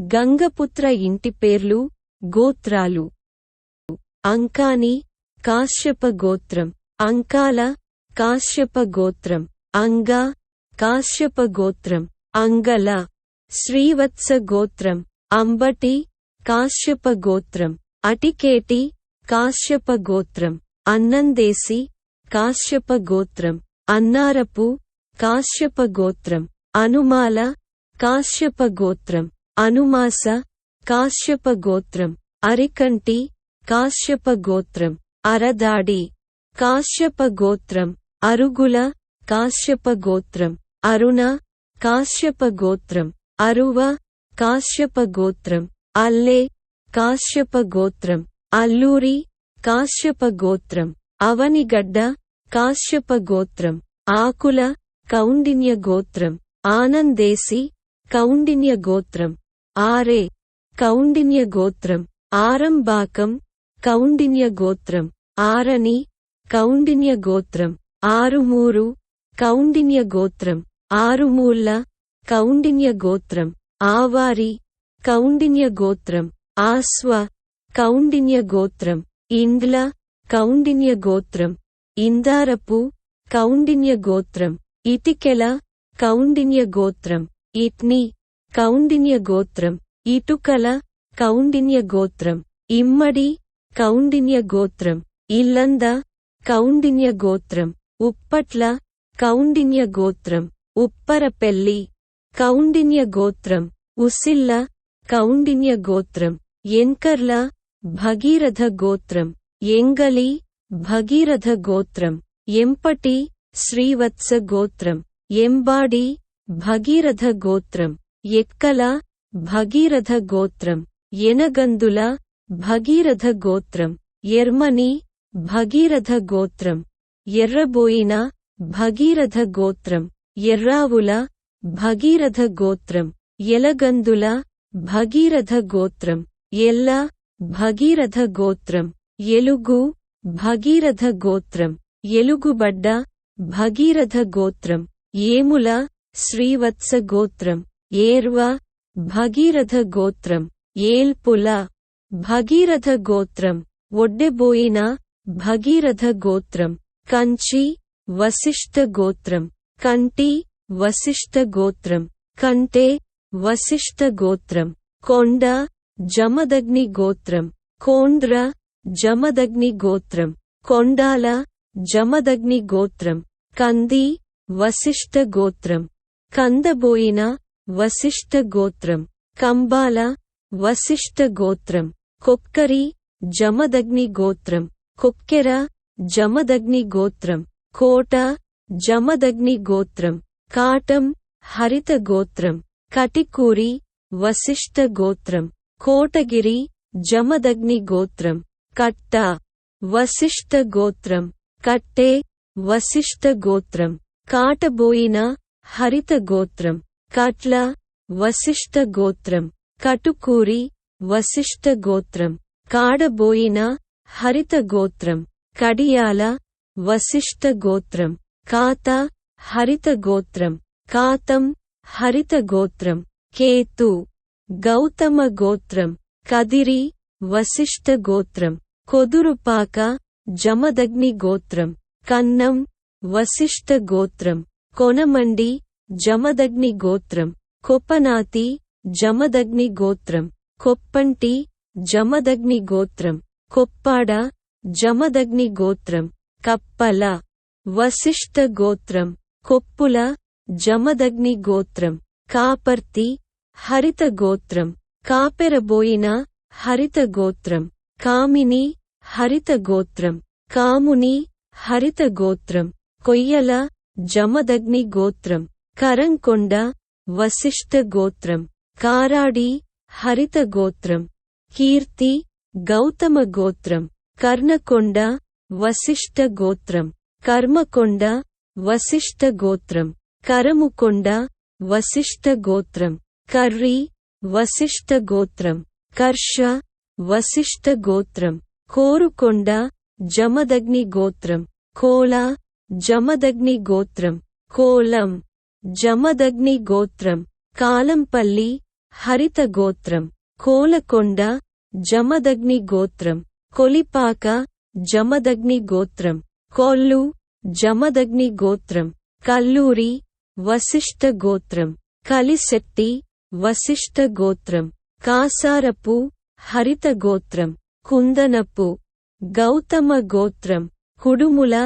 గంగపుత్ర ఇంటి పేర్లు గోత్రాలు. అంకాని కాశ్యప గోత్రం. అంకాల కాశ్యప గోత్రం. అంగా కాశ్యప గోత్రం. అంగల శ్రీవత్స గోత్రం. అంబటి కాశ్యప గోత్రం. అటికేటి కాశ్యప గోత్రం. అన్నందేసి కాశ్యప గోత్రం. అన్నారపు కాశ్యప గోత్రం. అనుమాల కాశ్యప గోత్రం. అనుమాస కాశ్యప గోత్రం అరికంటి కాశ్యప గోత్రం అరదాడి కాశ్యప గోత్రం అరుగుల కాశ్యప గోత్రం అరుణ కాశ్యప గోత్రం అరువ కాశ్యప గోత్రం అల్లే కాశ్యప గోత్రం అల్లూరి కాశ్యప గోత్రం అవనిగడ్డ కాశ్యప గోత్రం ఆకుల కౌండిన్య గోత్రం ఆనందేసి కౌండిన్య గోత్రం ఆరే కౌండిన్య గోత్రం ఆరంబాకం కౌండిన్య గోత్రం ఆరని కౌండిన్య గోత్రం ఆరుమూరు కౌండిన్య గోత్రం ఆరుమూళ్ళ కౌండిన్య గోత్రం ఆవారి కౌండిన్య గోత్రం ఆస్వ కౌండిన్య గోత్రం ఇండ్ల కౌండిన్య గోత్రం ఇందారపు కౌండిన్య గోత్రం ఇతికెల కౌండిన్య గోత్రం ఇట్ని కౌండిన్య గోత్రం ఇటుకల కౌండిన్య గోత్రం ఇమ్మడి కౌండిన్య గోత్రం ఇల్లంద కౌండిన్య గోత్రం ఉప్పట్ల కౌండిన్య గోత్రం ఉప్పరపెల్లి కౌండిన్య గోత్రం ఉసిల్ల కౌండిన్య గోత్రం ఎంకర్ల భగీరథ గోత్రం ఎంగలి భగీరథ గోత్రం ఎంపటి శ్రీవత్స గోత్రం ఎంబాడి భగీరథ గోత్రం. ఎక్కల భగీరథ గోత్రం ఎనగందుల భగీరథ గోత్రం ఎర్మని భగీరథ గోత్రం ఎర్రబోయిన భగీరథ గోత్రం ఎర్రావుల భగీరథ గోత్రం ఎలగందుల భగీరథ గోత్రం ఎల్ల భగీరథ గోత్రం ఎలుగు భగీరథ గోత్రం ఎలుగుబడ్డ భగీరథ గోత్రం ఏముల శ్రీవత్స గోత్రం. ఏర్వ భగీరథ గోత్రం ఏల్పుల భగీరథ గోత్రం ఒడ్డెబోయిన భగీరథ గోత్రం కంచి వశిష్ఠ గోత్రం కంటి వశిష్ఠ గోత్రం కంటే వశిష్ఠ గోత్రం కొండ జమదగ్ని గోత్రం కోండ్ర జమదగ్ని గోత్రం కొండాల జమదగ్ని గోత్రం కంది వశిష్ఠ గోత్రం కందబోయిన వశిష్ఠ గోత్రం కంబాల వశిష్ఠ గోత్రం కొక్కరి జమదగ్ని గోత్రం కొక్కెర జమదగ్ని గోత్రం కోట జమదగ్ని గోత్రం కాటం హరిత గోత్రం కటికూరి వశిష్ఠ గోత్రం కోటగిరి జమదగ్ని గోత్రం కట్ట వశిష్ఠ గోత్రం కట్టే వశిష్ఠ గోత్రం కాటబోయిన హరిత గోత్రం కట్ల వశిష్ఠ గోత్రం కటుకూరి వశిష్ఠ గోత్రం కాడబోయిన హరిత గోత్రం కడియాల వశిష్ఠ గోత్రం కాత హరిత గోత్రం కాతం హరిత గోత్రం కేతు గౌతమ గోత్రం కదిరి వశిష్ఠ గోత్రం కొదురుపాక జమదగ్ని గోత్రం కన్నం వశిష్ఠ గోత్రం కొనమండి జమదగ్ని గోత్రం కొప్పనాతి జమదగ్ని గోత్రం కొప్పంటి జమదగ్ని గోత్రం కొప్పాడ జమదగ్ని గోత్రం కప్పల వశిష్ఠ గోత్రం కొప్పుల జమదగ్ని గోత్రం కాపర్తి హరిత గోత్రం కాపెరబోయిన హరిత గోత్రం కామిని హరిత గోత్రం కాముని హరిత గోత్రం కొయ్యల జమదగ్ని గోత్రం. కరంకొండ వశిష్ఠ గోత్రం కారాడి హరిత గోత్రం కీర్తి గౌతమ గోత్రం కర్ణకొండ వశిష్ఠ గోత్రం కర్మకొండ వశిష్ఠ గోత్రం కరముకొండ వశిష్ఠ గోత్రం కర్రి వశిష్ఠ గోత్రం కర్ష వశిష్ఠ గోత్రం కోరుకొండ జమదగ్ని గోత్రం కోల జమదగ్ని గోత్రం కోలం. జమదగ్ని గోత్రం కాలంపల్లి హరిత గోత్రం కోలకొండ జమదగ్ని గోత్రం కొలిపాక జమదగ్ని గోత్రం కొల్లు జమదగ్ని గోత్రం కల్లూరి వశిష్ఠ గోత్రం కలిశెట్టి వశిష్ఠ గోత్రం కాసారపు హరిత గోత్రం కుందనపు గౌతమ గోత్రం కుడుముల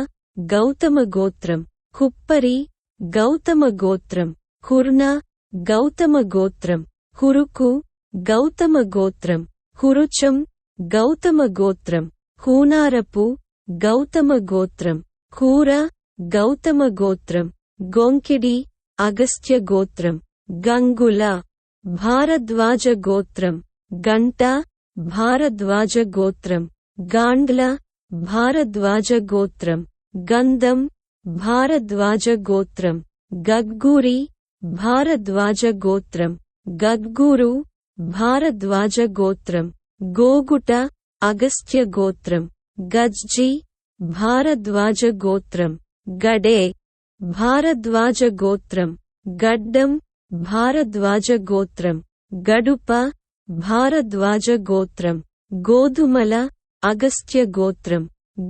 గౌతమ గోత్రం కుప్పరి గౌతమ గోత్రం కుర్ణ గౌతమ గోత్రం కురుకు గౌతమ గోత్రం కురుచం గౌతమ గోత్రం కూనారపు గౌతమ గోత్రం కూర గౌతమ గోత్రం గొంకిడి అగస్త్య గోత్రం గంగుల భారద్వాజ గోత్రం గంట భారద్వాజ గోత్రం గాండ్ల భారద్వాజ గోత్రం గంధం భారద్వాజ గోత్రం గగ్గూరి భారద్వాజ గోత్రం గద్గూరు భారద్వాజ గోత్రం గోగుట అగస్త్య గోత్రం గజ్జి భారద్వాజ గోత్రం గడే భారద్వాజ గోత్రం గడ్డం భారద్వాజ గోత్రం గడుప భారద్వాజ గోత్రం గోధుమల అగస్త్య గోత్రం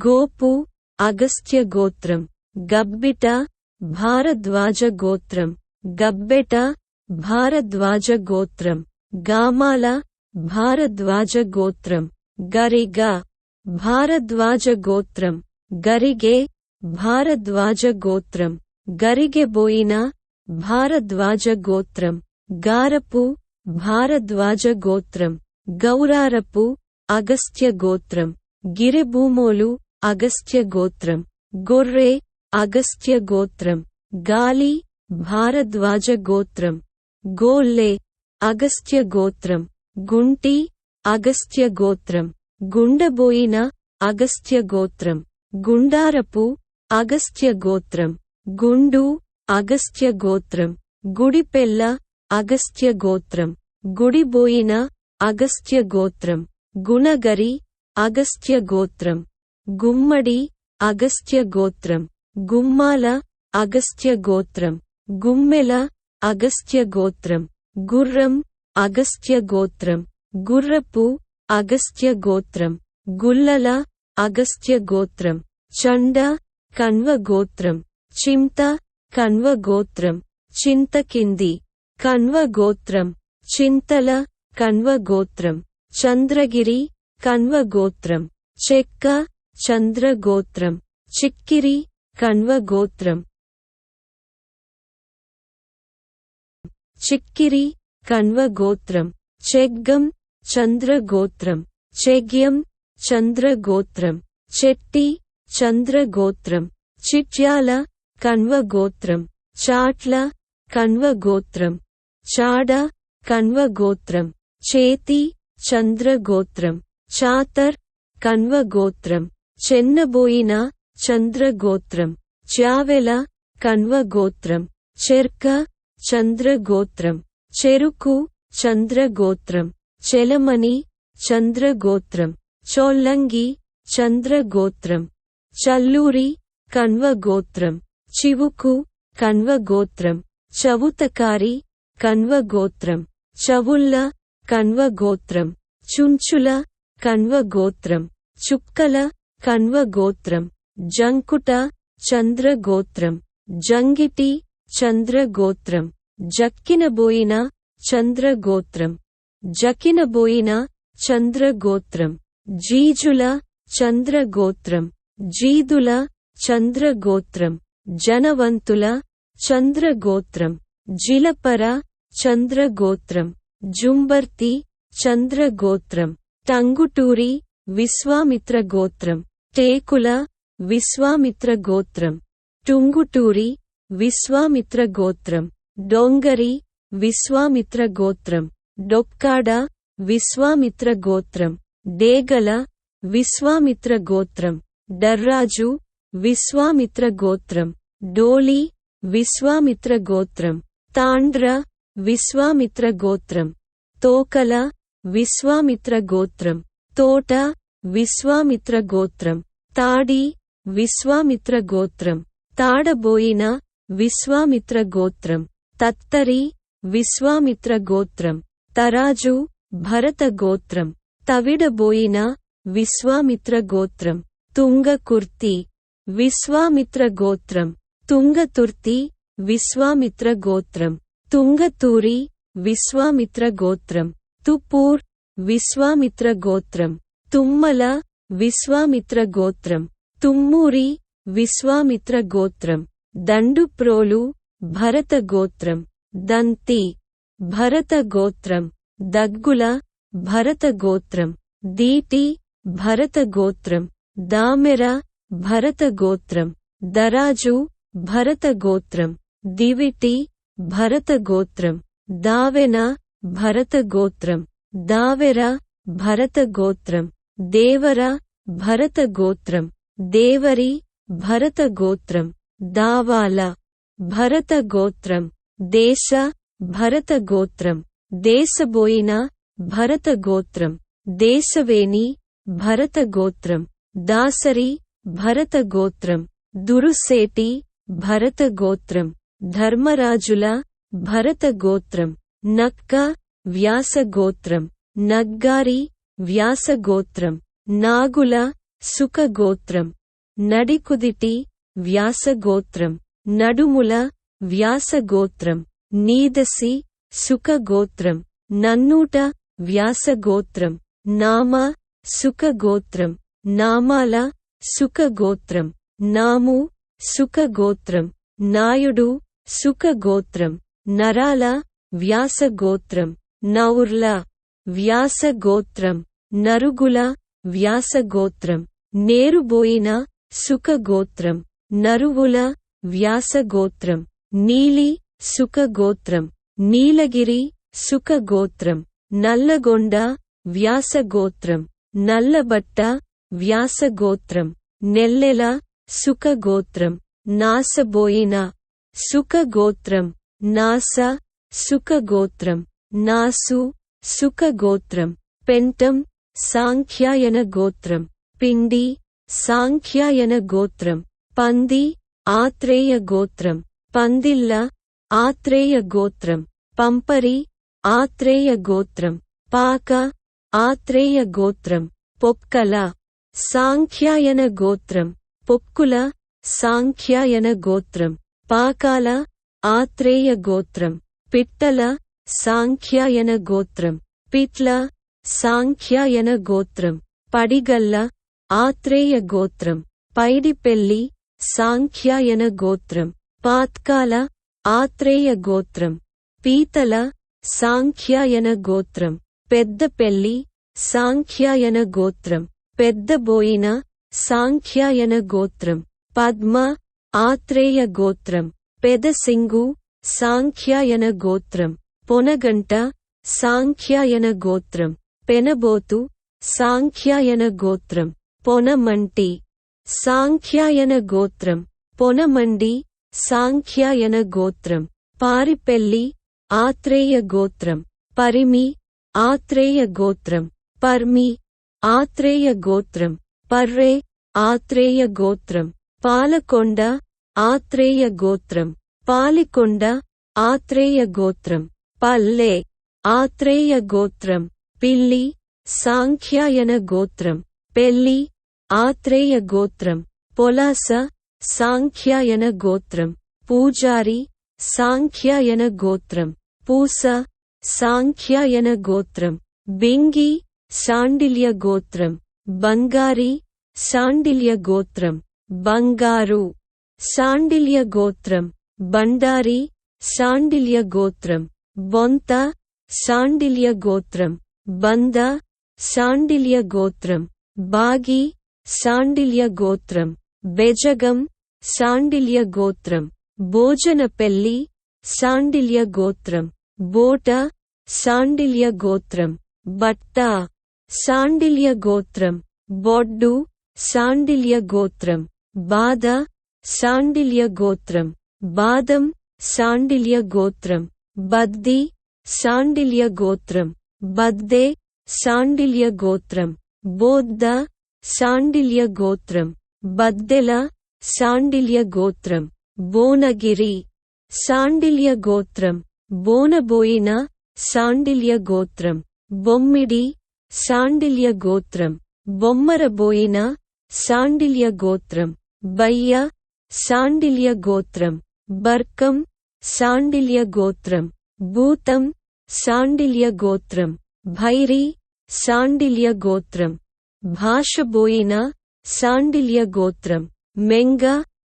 గోపు అగస్త్య గోత్రం గబ్బిట భారద్వాజ గోత్రం గబ్బెట భారద్వాజ గోత్రం గామాల భారద్వాజ గోత్రం గరిగ భారద్వాజ గోత్రం గరిగే భారద్వాజ గోత్రం గరిగెబోయిన భారద్వాజ గోత్రం గారపు భారద్వాజ గోత్రం గౌరారపు అగస్త్య గోత్రం గిరిభూమోలు అగస్త్య గోత్రం గొర్రె అగస్త్య గోత్రం గాలి భారద్వాజ గోత్రం గోల్లె అగస్త్య గోత్రం గుంటి అగస్త్య గోత్రం గుండబోయిన అగస్త్య గోత్రం గుండారపు అగస్త్య గోత్రం గుండు అగస్త్య గోత్రం గుడిపెల్ల అగస్త్య గోత్రం గుడిబోయిన అగస్త్య గోత్రం గుణగరి అగస్త్య గోత్రం గుమ్మడి అగస్త్య గోత్రం. గుమ్మాల అగస్త్య గోత్రం గుమ్మెల అగస్త్య గోత్రం గుర్రం అగస్త్య గోత్రం గుర్రపు అగస్త్య గోత్రం గుల్లల అగస్త్య గోత్రం చండ కన్వ గోత్రం చింత కన్వ గోత్రం చింతకింది కన్వ గోత్రం చింతల కన్వ గోత్రం చంద్రగిరి కన్వ గోత్రం చెక్క చంద్ర గోత్రం చిక్కిరి కణ్వ గోత్రం చిక్కిరి కన్వ గోత్రం చెగ్గం చంద్ర గోత్రం చెగ్యం చంద్ర గోత్రం చెట్టి చంద్ర గోత్రం చిట్యాల కణ్వ గోత్రం చాట్ల కణ్వ గోత్రం చాడ కణ్వ గోత్రం చేతి చంద్ర గోత్రం చాతర్ కణ్వ గోత్రం చెన్నబోయిన చంద్ర గోత్రం చావెల కన్వ గోత్రం చెర్క చంద్ర గోత్రం చెరుకు చంద్ర గోత్రం చంద్రగోత్రం చంద్ర గోత్రం చోల్లంగి చంద్ర గోత్రం చల్లూరి కన్వ గోత్రం చివుకు కన్వ గోత్రం చవుతకారి కన్వ గోత్రం చవుల్ల కన్వ గోత్రం చుంచుల కన్వ గోత్రం చుక్కల కన్వ గోత్రం జంకుట చంద్ర గోత్రం జంగిటి చంద్ర గోత్రం జక్కినబోయిన చంద్రగోత్రం జకినబోయిన చంద్రగోత్రం జీజుల చంద్రగోత్రం జీదుల చంద్ర గోత్రం జనవంతుల చంద్రగోత్రం జిలపర చంద్రగోత్రం జుంబర్తి చంద్ర గోత్రం టంగుటూరి విశ్వామిత్ర గోత్రం టేకుల విశ్వామిత్ర గోత్రం టుంగుటూరి విశ్వామిత్ర గోత్రం డొంగరి విశ్వామిత్ర గోత్రం డొక్కాడ విశ్వామిత్ర గోత్రం డేగల విశ్వామిత్ర గోత్రం డర్రాజు విశ్వామిత్ర గోత్రం డోలి విశ్వామిత్ర గోత్రం తాండ్ర విశ్వామిత్ర గోత్రం తోకల విశ్వామిత్ర గోత్రం తోట విశ్వామిత్ర గోత్రం తాడి విశ్వామిత్ర గోత్రం. తాడబోయిన విశ్వామిత్ర గోత్రం. తత్తరి విశ్వామిత్ర గోత్రం. తరాజు భరత గోత్రం. తవిడబోయిన విశ్వామిత్ర గోత్రం. తుంగ కుర్తి విశ్వామిత్ర గోత్రం. తుంగతుర్తి విశ్వామిత్ర గోత్రం. తుంగతూరి విశ్వామిత్ర గోత్రం. తుపూర్ విశ్వామిత్ర గోత్రం. తుమ్మల విశ్వామిత్ర గోత్రం. తుమ్మూరి విశ్వామిత్ర గోత్రం దండుప్రోలు భరత గోత్రం దంతి భరత గోత్రం దగ్గుల భరత గోత్రం దీటి భరత గోత్రం దామెర భరత గోత్రం దరాజు భరత గోత్రం దివిటి భరత గోత్రం దావెన భరత గోత్రం దావెర భరత గోత్రం దేవర భరత గోత్రం దేవరి భరత గోత్రం దావాల భరత గోత్రం దేశ భరత గోత్రం దేశబోయిన భరత గోత్రం దేశవేణి భరత గోత్రం దాసరి భరత గోత్రం దురుసేటి భరత గోత్రం ధర్మరాజుల భరత గోత్రం నక్క వ్యాస గోత్రం నగ్గారి వ్యాస గోత్రం నాగుల సుఖగోత్రం. నడికుదిటి వ్యాసగోత్రం. నడుముల వ్యాసగోత్రం. నీదసి సుఖగోత్రం. నన్నూట వ్యాసగోత్రం. నామ సుఖగోత్రం. నామాల సుఖగోత్రం. నాము సుఖగోత్రం. నాయుడు సుఖగోత్రం. నరాల వ్యాసగోత్రం. నౌర్ల వ్యాసగోత్రం. నరుగుల వ్యాసగోత్రం. నేరుబోయిన సుఖగోత్రం నరువుల వ్యాసగోత్రం నీలి సుఖగోత్రం నీలగిరి సుఖగోత్రం నల్లగొండ వ్యాస గోత్రం నల్లబట్ట వ్యాసగోత్రం నెల్లెల సుఖగోత్రం నాసబోయిన సుఖగోత్రం నాస సుఖగోత్రం నాసు సుఖగోత్రం పెంటం సాంఖ్యాయన గోత్రం. పిండి సాంఖ్యాయన గోత్రం పంది ఆత్రేయ గోత్రం పందిల్ల ఆత్రేయ గోత్రం పంపరి ఆత్రేయ గోత్రం పాక ఆత్రేయ గోత్రం పొక్కల సాంఖ్యాయన గోత్రం పొక్కుల సాంఖ్యాయన గోత్రం పాకాల ఆత్రేయ గోత్రం పిట్టల సాంఖ్యాయన గోత్రం పిట్ల సాంఖ్యాయన గోత్రం పడిగల్ల ఆత్రేయ గోత్రం పైడిపెల్లి సాంఖ్యాయన గోత్రం పాత్కాల ఆత్రేయ గోత్రం పీతల సాంఖ్యాయన గోత్రం పెద్దపెల్లి సాంఖ్యాయన గోత్రం పెద్దబోయిన సాంఖ్యాయన గోత్రం పద్మ ఆత్రేయ గోత్రం పెదసింగు సాంఖ్యాయన గోత్రం పొనగంట సాంఖ్యాయన గోత్రం పెనబోతు సాంఖ్యాయన గోత్రం. పొనమంటి సాంఖ్యాయన గోత్రం. పొనమండి సాంఖ్యాయన గోత్రం. పారిపెల్లి ఆత్రేయ గోత్రం. పరిమి ఆత్రేయ గోత్రం. పర్మి ఆత్రేయ గోత్రం. పర్రే ఆత్రేయ గోత్రం. పాలకొండ ఆత్రేయ గోత్రం. పాలికొండ ఆత్రేయ గోత్రం. పల్లె ఆత్రేయ గోత్రం. పిల్లి సాంఖ్యాయన గోత్రం. పెళ్ళి ఆత్రేయ గోత్రం పొలాస సాంఖ్యాయన గోత్రం పూజారి సాంఖ్యాయన గోత్రం పూస సాంఖ్యాయన గోత్రం బింగి శాండిల్య గోత్రం బంగారి శాండిల్య గోత్రం బంగారు శాండిల్య గోత్రం బండారి శాండిల్య గోత్రం బొంత శాండిల్య గోత్రం బంద శాండిల్య గోత్రం బాగి శాండిల్య గోత్రం బెజగం శాండిల్య గోత్రం భోజనపెల్లి సాండిల్య గోత్రం బోట సాండిల్య గోత్రం బట్ట శాండిల్య గోత్రం బొడ్డు సాండిల్య గోత్రం బాధ సాండిల్య గోత్రం బాదం సాండిల్య గోత్రం బద్ది సాండిల్య గోత్రం బద్దే శాండిల్య గోత్రం బోద్ద శాండిల్య గోత్రం బద్దెల శాండిల్య గోత్రం బోనగిరి శాండిల్య గోత్రం బోనబోయిన సాండిల్య గోత్రం బొమ్మిడి సాండిల్య గోత్రం బొమ్మరబోయిన సాండిల్య గోత్రం బయ్య సాండిల్య గోత్రం బర్కం సాండిల్య గోత్రం భూతం సాండిల్య గోత్రం భైరి సాండిల్య గోత్రం భాషబోయిన సాండిల్య గోత్రం మెంగ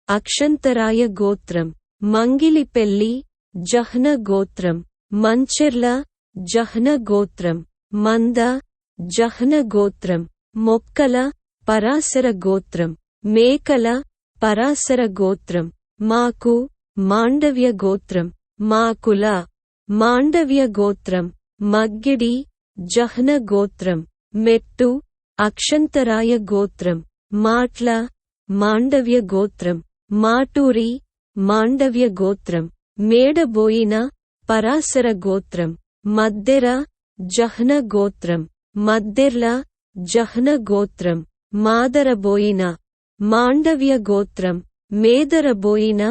అక్షంతరాయ గోత్రం మంగిలిపెల్లి జహ్న గోత్రం మంచెర్ల జహ్న గోత్రం మంద జహ్న గోత్రం మొక్కల పరాశర గోత్రం మేకల పరాశర గోత్రం మాకు మాండవ్య గోత్రం మాకుల మాండవ్య గోత్రం మగ్గిడి జహ్న గోత్రం మెట్టు అక్షంతరాయ గోత్రం మాట్ల మాండవ్య గోత్రం మాటూరి మాండవ్య గోత్రం మేడబోయిన పరాశర గోత్రం మద్దెర జహ్న గోత్రం మద్దెర్ల జహ్న గోత్రం మాదరబోయిన మాండవ్య గోత్రం మేదరబోయిన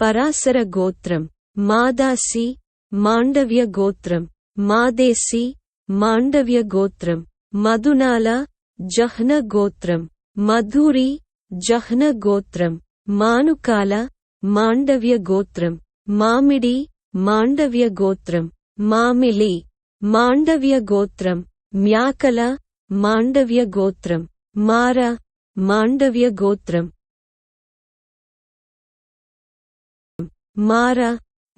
పరాశర గోత్రం మాదాసి మాండవ్య గోత్రం మాదేసి మాండవ్య గోత్రం మధునాల జహ్న గోత్రం మధురి జహ్న గోత్రం మానుకాల మాండవ్య గోత్రం మామిడి మాండవ్య గోత్రం మామిలి మాండవ్య గోత్రం మ్యాకల మాండవ్య గోత్రం మార మాండవ్య గోత్రం మార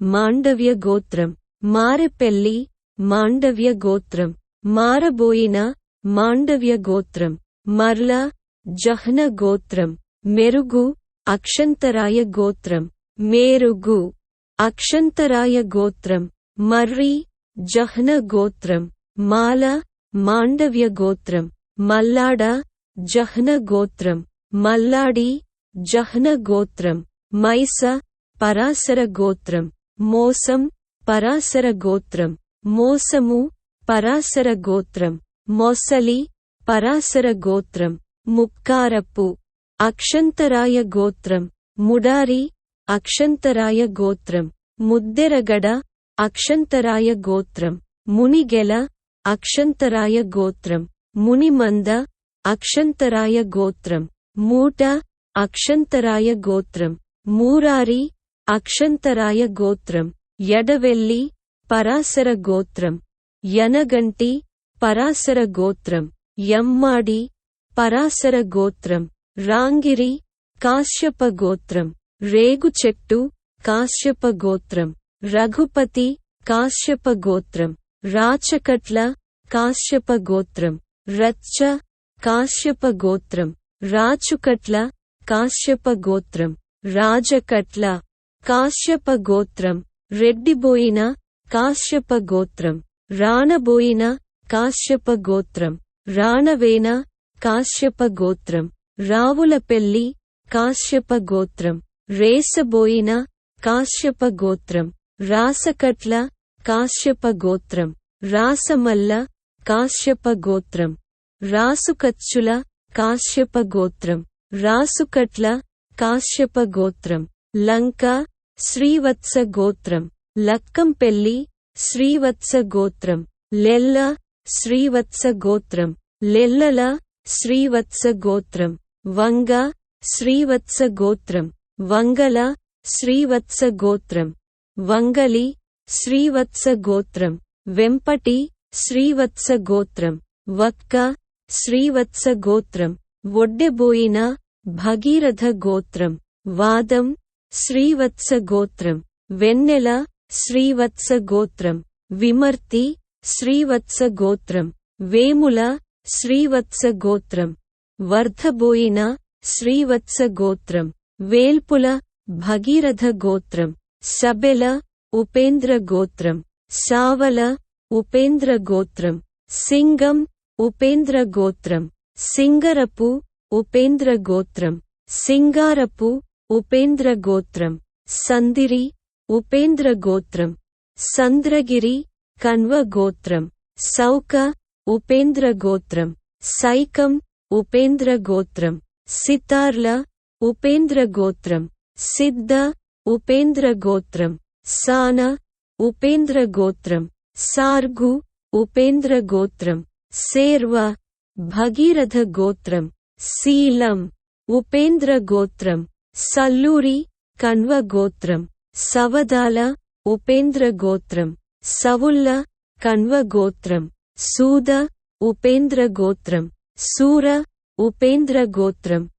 మాండవ్య గోత్రం మారెపెల్లి మాండవ్య గోత్రం మారబోయిన మాండవ్య గోత్రం మర్ల జహ్న గోత్రం మెరుగు అక్షంతరాయ గోత్రం మేరుగు అక్షంతరాయ గోత్రం మర్రి జహ్న గోత్రం మాల మాండవ్య గోత్రం మల్లాడ జహ్న గోత్రం మల్లాడి జహ్న గోత్రం మైస పరాశర గోత్రం మోసం పరాశర గోత్రం మోసము పరాశర గోత్రం. మొసలి పరాశర గోత్రం ముక్కారప్పు అక్షంతరాయ గోత్రం ముడారి అక్షంతరాయ గోత్రం ముద్దెరగడ అక్షంతరాయ గోత్రం మునిగెల అక్షంతరాయ గోత్రం మునిమంద అక్షంతరాయ గోత్రం మూట అక్షంతరాయ గోత్రం మూరారి అక్షంతరాయ గోత్రం ఎడవెల్లి పరాశర గోత్రం యనగంటి పరాశర గోత్రం యమ్మాడి పరాశర గోత్రం రాంగిరి కాశ్యప గోత్రం రేగు చెట్టు కాశ్యప గోత్రం రఘుపతి కాశ్యప గోత్రం రాచకట్ల కాశ్యప గోత్రం రచ్చ కాశ్యప గోత్రం రాచుకట్ల కాశ్యప గోత్రం రాజకట్ల కాశ్యప గోత్రం రెడ్డిబోయిన కాశ్యప గోత్రం రానబోయిన కాశ్యప గోత్రం రాణవేన కాశ్యప గోత్రం రావులపెల్లి కాశ్యప గోత్రం రేసబోయిన కాశ్యప గోత్రం రాసకట్ల కాశ్యప గోత్రం రాసమల్ల కాశ్యప గోత్రం రాసుకచ్చుల కాశ్యప గోత్రం రాసుకట్ల కాశ్యప గోత్రం లంక శ్రీవత్స గోత్రం లక్కంపెల్లి శ్రీవత్స గోత్రం లెల్ల శ్రీవత్స గోత్రం లెల్లల శ్రీవత్స గోత్రం వంగ శ్రీవత్స గోత్రం వంగల శ్రీవత్స గోత్రం వంగలి శ్రీవత్స గోత్రం వెంపటి శ్రీవత్స గోత్రం వక్క శ్రీవత్స గోత్రం ఒడ్డెబోయిన భగీరథ గోత్రం వాదం శ్రీవత్స గోత్రం వెన్నెల శ్రీవత్స గోత్రం విమర్తి శ్రీవత్స గోత్రం. వేముల శ్రీవత్స గోత్రం. వర్ధబోయిన శ్రీవత్స గోత్రం. వేల్పుల భగీరథ గోత్రం. సబెల ఉపేంద్ర గోత్రం. సావల ఉపేంద్ర గోత్రం. సింగం ఉపేంద్ర గోత్రం. సింగరపు ఉపేంద్ర గోత్రం. సింగారపు ఉపేంద్ర గోత్రం. సందిరి ఉపేంద్ర గోత్రం. సంద్రగిరి కన్వ గోత్రం సౌక ఉపేంద్ర గోత్రం సైకం ఉపేంద్ర గోత్రం సితార్ల ఉపేంద్ర గోత్రం సిద్ధ ఉపేంద్ర గోత్రం సాన ఉపేంద్ర గోత్రం సార్గు ఉపేంద్ర గోత్రం సేర్వ భగీరథ గోత్రం శీలం ఉపేంద్ర గోత్రం సల్లూరి కణ్వ గోత్రం సవదాల ఉపేంద్ర గోత్రం సవుల్ల కణ్వ గోత్రం సూద ఉపేంద్ర గోత్రం సూర ఉపేంద్ర గోత్రం.